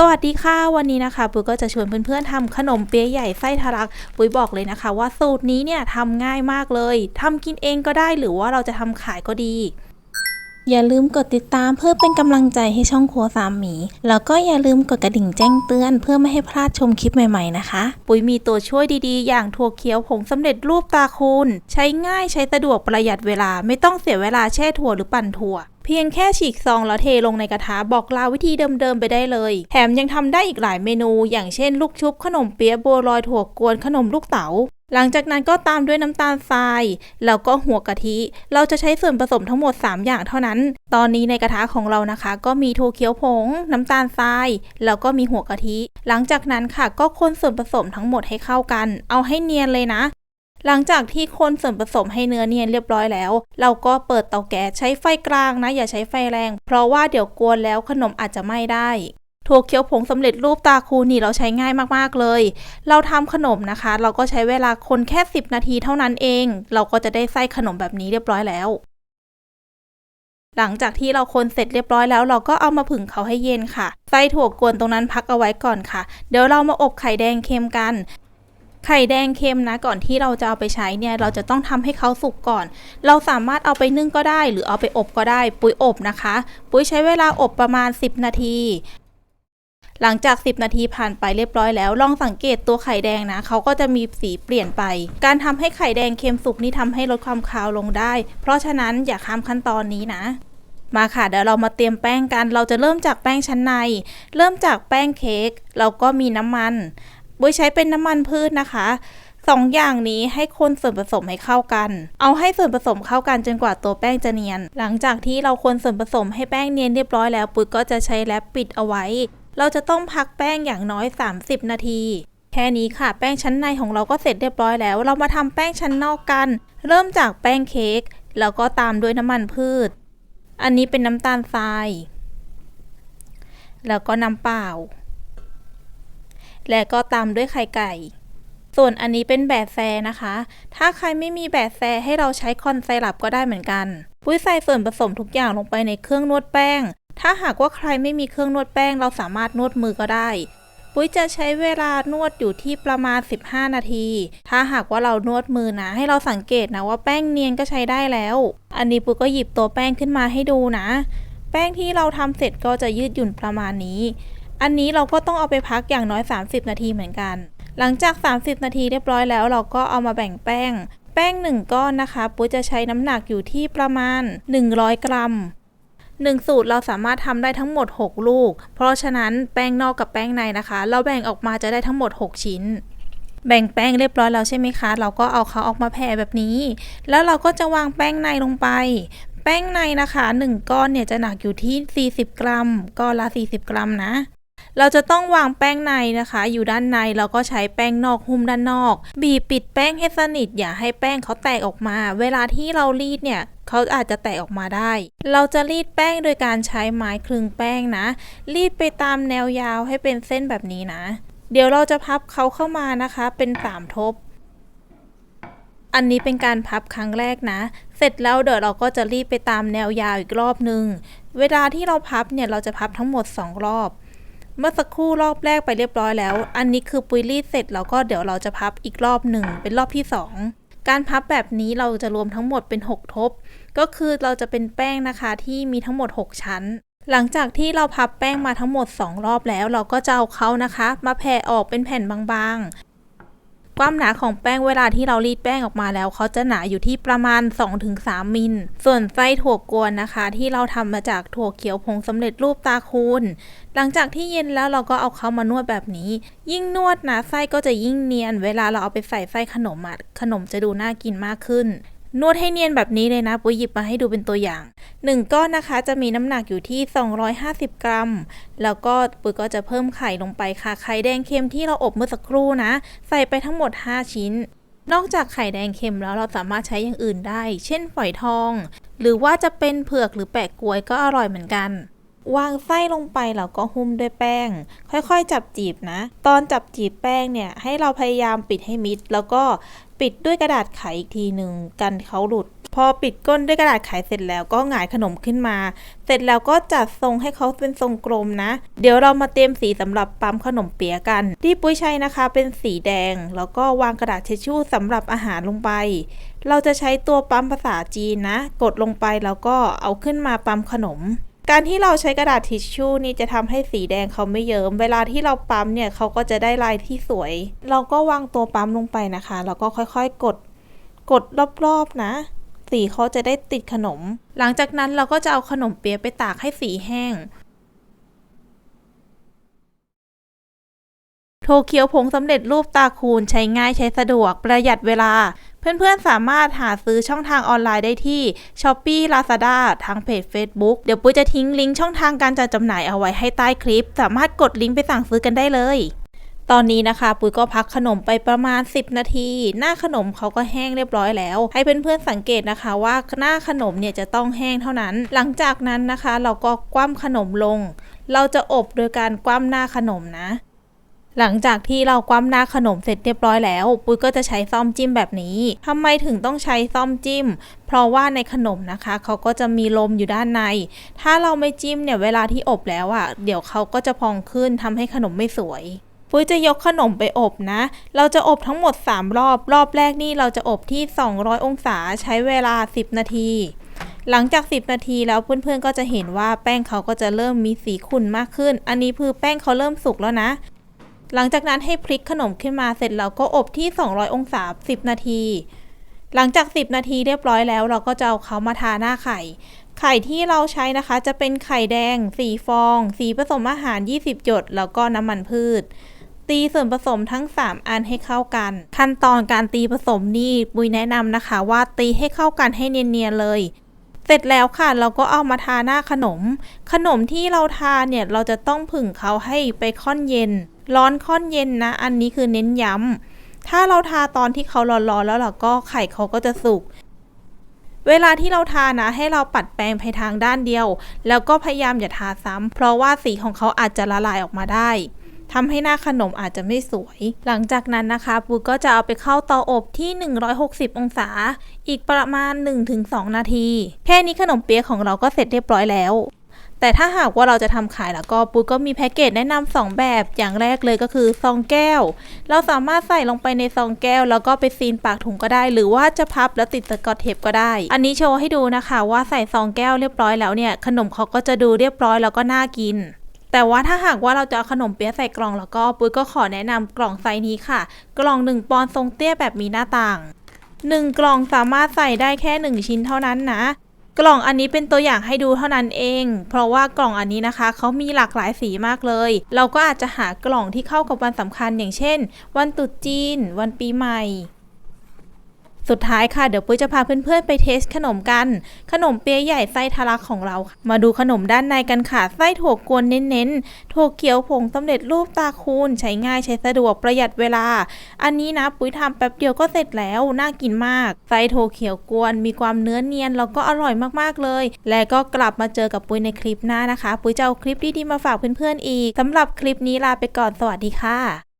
สวัสดีค่ะ วันนี้นะคะปุ้ยก็จะชวนเพื่อนๆทำขนมเปี๊ยะใหญ่ไส้ทะลัก ปุ้ยบอกเลยนะคะ ว่าสูตรนี้เนี่ยทำง่ายมากเลยทำกินเองก็ได้หรือว่าเราจะทำขายก็ดี อย่าลืมกดติดตามเพื่อเป็นกำลังใจให้ช่องครัวสามหมี แล้วก็อย่าลืมกดกระดิ่งแจ้งเตือน เพื่อไม่ให้พลาดชมคลิปใหม่ๆนะคะ ปุ๋ยมีตัวช่วยดีๆ อย่างถั่วเขียวผงสำเร็จรูปตาคูณใช้ง่ายใช้สะดวกประหยัดเวลาไม่ต้องเสียเวลาแช่ถั่วหรือปั่นถั่ว เพียงแค่ฉีกซองแล้วเทลงในกระทะบอกลาวิธีเดิมๆไปได้เลย แถมยังทำได้อีกหลายเมนู อย่างเช่น ลูกชุบขนมเปี๊ยะบัวลอยถั่วกวนขนมลูกเต๋าหลังจากนั้นก็ตามด้วยน้ำตาลทราย แล้วก็หัวกะทิ เราจะใช้ส่วนผสมทั้งหมด 3 อย่างเท่านั้น ตอนนี้ในกระทะของเรานะคะ ก็มีถั่วเขียวผง น้ำตาลทราย แล้วก็มีหัวกะทิ หลังจากนั้นค่ะก็คนส่วนผสมทั้งหมดให้เข้ากัน เอาให้เนียนเลยนะ หลังจากที่คนส่วนผสมให้เนื้อเนียนเรียบร้อยแล้ว เราก็เปิดเตาแก๊สใช้ไฟกลางนะ อย่าใช้ไฟแรง เพราะว่าเดี๋ยวกวนแล้วขนมอาจจะไหม้ได้ถั่วเขียวผงสำเร็จรูปตาคูนี่เราใช้ง่ายมากๆเลย เราทำขนมนะคะ เราก็ใช้เวลาคนแค่ 10 นาทีเท่านั้นเอง เราก็จะได้ไส้ขนมแบบนี้เรียบร้อยแล้ว หลังจากที่เราคนเสร็จเรียบร้อยแล้ว เราก็เอามาผึ่งเขาให้เย็นค่ะ ไส้ถั่วกวนตรงนั้นพักเอาไว้ก่อนค่ะ เดี๋ยวเรามาอบไข่แดงเค็มกัน ไข่แดงเค็มนะก่อนที่เราจะเอาไปใช้เนี่ยเราจะต้องทำให้เขาสุกก่อน เราสามารถเอาไปนึ่งก็ได้ หรือเอาไปอบก็ได้ ปุ้ยอบนะคะ ปุ้ยใช้เวลาอบประมาณ 10 นาที หลังจาก 10 นาทีผ่านไปเรียบร้อยแล้ว ลองสังเกตตัวไข่แดงนะเขาก็จะมีสีเปลี่ยนไป การทำให้ไข่แดงเค็มสุกนี่ทำให้ลดความคาวลงได้ เพราะฉะนั้นอย่าข้ามขั้นตอนนี้นะมาค่ะเดี๋ยวเรามาเตรียมแป้งกัน เราจะเริ่มจากแป้งชั้นใน เริ่มจากแป้งเค้กเราก็มีน้ำมัน บุ้ยใช้เป็นน้ำมันพืชนะคะสองอย่างนี้ให้คนส่วนผสมให้เข้ากัน เอาให้ส่วนผสมเข้ากันจนกว่าตัวแป้งจะเนียน หลังจากที่เราคนส่วนผสมให้แป้งเนียนเรียบร้อยแล้วปุ้ยก็จะใช้แรปปิดเอาไว้ เราจะต้องพักแป้งอย่างน้อย 30 นาที แค่นี้ค่ะ แป้งชั้นในของเราก็เสร็จเรียบร้อยแล้ว เรามาทำแป้งชั้นนอกกัน เริ่มจากแป้งเค้กแล้วก็ตามด้วยน้ำมันพืช อันนี้เป็นน้ำตาลทราย แล้วก็น้ำเปล่า และก็ตามด้วยไข่ไก่ ส่วนอันนี้เป็นแบบแซนะคะ ถ้าใครไม่มีแบบแซให้เราใช้คอนไซรัปก็ได้เหมือนกัน ปุ้ยใส่ส่วนผสมทุกอย่างลงไปในเครื่องนวดแป้ง ถ้าหากว่าใครไม่มีเครื่องนวดแป้ง เราสามารถนวดมือก็ได้ ปุ้ยจะใช้เวลานวดอยู่ที่ประมาณ 15 นาที ถ้าหากว่าเรานวดมือนะ ให้เราสังเกตนะว่าแป้งเนียนก็ใช้ได้แล้ว อันนี้ปุ้ยก็หยิบตัวแป้งขึ้นมาให้ดูนะ แป้งที่เราทำเสร็จก็จะยืดหยุ่นประมาณนี้ อันนี้เราก็ต้องเอาไปพักอย่างน้อย 30 นาทีเหมือนกัน หลังจาก 30 นาทีเรียบร้อยแล้วเราก็เอามาแบ่งแป้ง แป้ง 1 ก้อนนะคะปุ้ยจะใช้น้ำหนักอยู่ที่ประมาณ 100 กรัม1สูตรเราสามารถทำได้ทั้งหมด 6 ลูก เพราะฉะนั้นแป้งนอกกับแป้งในนะคะ เราแบ่งออกมาจะได้ทั้งหมด 6 ชิ้น แบ่งแป้งเรียบร้อยแล้วใช่ไหมคะ เราก็เอาเขาออกมาแผ่แบบนี้ แล้วเราก็จะวางแป้งในลงไป แป้งในนะคะ 1 ก้อนเนี่ยจะหนักอยู่ที่ 40 กรัม ก้อนละ 40 กรัมนะ เราจะต้องวางแป้งในนะคะ อยู่ด้านในเราก็ใช้แป้งนอกหุ้มด้านนอก บีบปิดแป้งให้สนิทอย่าให้แป้งเขาแตกออกมา เวลาที่เรารีดเนี่ยเขาอาจจะแตกออกมาได้ เราจะรีดแป้งโดยการใช้ไม้คลึงแป้งนะ รีดไปตามแนวยาวให้เป็นเส้นแบบนี้นะ เดี๋ยวเราจะพับเขาเข้ามานะคะ เป็นสามทบ อันนี้เป็นการพับครั้งแรกนะ เสร็จแล้วเดี๋ยวเราก็จะรีดไปตามแนวยาวอีกรอบหนึ่งเวลาที่เราพับเนี่ยเราจะพับทั้งหมด 2 รอบ เมื่อสักครู่รอบแรกไปเรียบร้อยแล้ว อันนี้คือปุยรีดเสร็จแล้วก็เดี๋ยวเราจะพับอีกรอบหนึ่งเป็นรอบที่ 2 การพับแบบนี้เราจะรวมทั้งหมดเป็น 6 ทบ ก็คือเราจะเป็นแป้งนะคะที่มีทั้งหมด 6 ชั้น หลังจากที่เราพับแป้งมาทั้งหมด 2 รอบแล้ว เราก็จะเอาเขานะคะ มาแผ่ออกเป็นแผ่นบางๆ ความหนาของแป้งเวลาที่เรารีดแป้งออกมาแล้วเขาจะหนาอยู่ที่ประมาณ 2-3 มิล ส่วนไส้ถั่วกวนนะคะ ที่เราทำมาจากถั่วเขียวผงสำเร็จรูปตาคูณ หลังจากที่เย็นแล้วเราก็เอาเขามานวดแบบนี้ ยิ่งนวดนะไส้ก็จะยิ่งเนียน เวลาเราเอาไปใส่ไส้ขนมอะขนมจะดูน่ากินมากขึ้น นวดให้เนียนแบบนี้เลยนะปุ้ยหยิบมาให้ดูเป็นตัวอย่าง 1 ก้อนนะคะจะมีน้ำหนักอยู่ที่ 250 กรัม แล้วก็ปุ้ยก็จะเพิ่มไข่ลงไปค่ะ ไข่แดงเค็มที่เราอบเมื่อสักครู่นะ ใส่ไปทั้งหมด 5 ชิ้น นอกจากไข่แดงเค็มแล้วเราสามารถใช้อย่างอื่นได้ เช่นฝอยทอง หรือว่าจะเป็นเผือกหรือแปะกล้วยก็อร่อยเหมือนกันวางไส้ลงไปแล้วก็หุ้มด้วยแป้ง ค่อยๆ จับจีบนะ ตอนจับจีบแป้งเนี่ยให้เราพยายามปิดให้มิด แล้วก็ ปิดด้วยกระดาษไขอีกทีหนึ่งกันเขาหลุด พอปิดก้นด้วยกระดาษไขเสร็จแล้วก็หงายขนมขึ้นมา เสร็จแล้วก็จัดทรงให้เขาเป็นทรงกลมนะ เดี๋ยวเรามาเตรียมสีสำหรับปั๊มขนมเปี๊ยะกัน ที่ปุ้ยใช้นะคะเป็นสีแดง แล้วก็วางกระดาษเชชชู่สำหรับอาหารลงไป เราจะใช้ตัวปั๊มภาษาจีนนะ กดลงไปแล้วก็เอาขึ้นมาปั๊มขนม การที่เราใช้กระดาษทิชชู่นี่จะทำให้สีแดงเขาไม่เยิ้ม เวลาที่เราปั๊มเนี่ยเขาก็จะได้ลายที่สวย เราก็วางตัวปั๊มลงไปนะคะ แล้วก็ค่อยๆกด กดรอบๆนะ สีเขาจะได้ติดขนม หลังจากนั้นเราก็จะเอาขนมเปี๊ยะไปตากให้สีแห้ง โทเคียวผงสำเร็จรูปตาคูณใช้ง่ายใช้สะดวกประหยัดเวลา เพื่อนๆ สามารถหาซื้อช่องทางออนไลน์ได้ที่ s h อ p e e Lazada ทางเพจ Facebook เดี๋ยวปุ้ยจะทิ้งลิงก์ช่องทางการจัดจำหน่ายเอาไว้ให้ใต้คลิป สามารถกดลิงก์ไปสั่งซื้อกันได้เลย ตอนนี้นะคะ ปุ้ยก็พักขนมไปประมาณ 10 นาที หน้าขนมเขาก็แห้งเรียบร้อยแล้ว ให้เพื่อนๆสังเกตนะคะว่าหน้าขนมเนี่ยจะต้องแห้งเท่านั้น หลังจากนั้นนะคะ เราก็คว่ำขนมลง เราจะอบโดยการคว่ำหน้าขนมนะ หลังจากที่เราคว่ำหน้าขนมเสร็จเรียบร้อยแล้ว ปุ้ยก็จะใช้ซ่อมจิ้มแบบนี้ทำไมถึงต้องใช้ซ่อมจิ้ม เพราะว่าในขนมนะคะเขาก็จะมีลมอยู่ด้านใน ถ้าเราไม่จิ้มเนี่ยเวลาที่อบแล้วอะ่ะ เดี๋ยวเขาก็จะพองขึ้นทำให้ขนมไม่สวยปุ้ยจะยกขนมไปอบนะ เราจะอบทั้งหมด 3 รอบ รอบแรกนี่เราจะอบที่ 200 องศาใช้เวลา 10 นาที หลังจาก 10 นาทีแล้วเพื่อนๆก็จะเห็นว่าแป้งเขาก็จะเริ่มมีสีขุ่นมากขึ้น อันนี้คือแป้งเขาเริ่มสุกแล้วนะ หลังจากนั้นให้พลิกขนมขึ้นมาเสร็จแล้วก็อบที่ 200 องศา 10 นาที หลังจาก 10 นาทีเรียบร้อยแล้ว เราก็จะเอาเขามาทาหน้าไข่ ไข่ที่เราใช้นะคะ จะเป็นไข่แดง 4 ฟอง สีผสมอาหาร 20 หยด แล้วก็น้ำมันพืช ตีส่วนผสมทั้ง 3 อันให้เข้ากัน ขั้นตอนการตีผสมนี่ปุยแนะนำนะคะ ว่าตีให้เข้ากันให้เนียนๆเลย เสร็จแล้วค่ะเราก็เอามาทาหน้าขนม ขนมที่เราทาเนี่ยเราจะต้องผึ่งเขาให้ไปค่อนเย็น ร้อนค่อนเย็นนะ อันนี้คือเน้นย้ำถ้าเราทาตอนที่เขาร้อนๆแล้วเราก็ไข่เขาก็จะสุกเวลาที่เราทานะให้เราปัดแปรงไปทางด้านเดียว แล้วก็พยายามอย่าทาซ้ำเพราะว่าสีของเขาอาจจะละลายออกมาได้ ทำให้หน้าขนมอาจจะไม่สวย หลังจากนั้นนะคะปูก็จะเอาไปเข้าเตาอบที่ 160 องศา อีกประมาณ 1-2 นาที แค่นี้ขนมเปี๊ยะของเราก็เสร็จเรียบร้อยแล้วแต่ถ้าหากว่าเราจะทำขายแล้วก็ปูก็มีแพ็กเกจแนะนำสองแบบอย่างแรกเลยก็คือซองแก้ว เราสามารถใส่ลงไปในซองแก้ว แล้วก็ไปซีนปากถุงก็ได้ หรือว่าจะพับแล้วติดสกอตเทปก็ได้ อันนี้โชว์ให้ดูนะคะว่าใส่ซองแก้วเรียบร้อยแล้วเนี่ยขนมเขาก็จะดูเรียบร้อยแล้วก็น่ากิน แต่ว่าถ้าหากว่าเราจะเอาขนมเปี๊ยะใส่กล่องแล้วก็ปุ้ยก็ขอแนะนำกล่องไซส์นี้ค่ะ กล่อง 1 ปอนด์ทรงเตี้ยแบบมีหน้าต่าง 1 กล่องสามารถใส่ได้แค่ 1 ชิ้นเท่านั้นนะกล่องอันนี้เป็นตัวอย่างให้ดูเท่านั้นเอง เพราะว่ากล่องอันนี้นะคะเขามีหลากหลายสีมากเลย เราก็อาจจะหากล่องที่เข้ากับวันสำคัญอย่างเช่น วันตรุษจีน วันปีใหม่ สุดท้ายค่ะเดี๋ยวปุ้ยจะพาเพื่อนๆไปเทสขนมกัน ขนมเปี๊ยะใหญ่ไส้ทะลักของเรา มาดูขนมด้านในกันค่ะไส้ถั่วกวนเน้นๆถั่วเขียวผงสำเร็จรูปตาคูณ ใช้ง่ายใช้สะดวกประหยัดเวลา อันนี้นะปุ้ยทำแป๊บเดียวก็เสร็จแล้วน่ากินมากไส้ถั่วเขียวกวนมีความเนื้อเนียนแล้วก็อร่อยมากๆเลย และก็กลับมาเจอกับปุ้ยในคลิปหน้านะคะ ปุ้ยจะเอาคลิปดีๆมาฝากเพื่อนๆอีกสำหรับคลิปนี้ลาไปก่อนสวัสดีค่ะ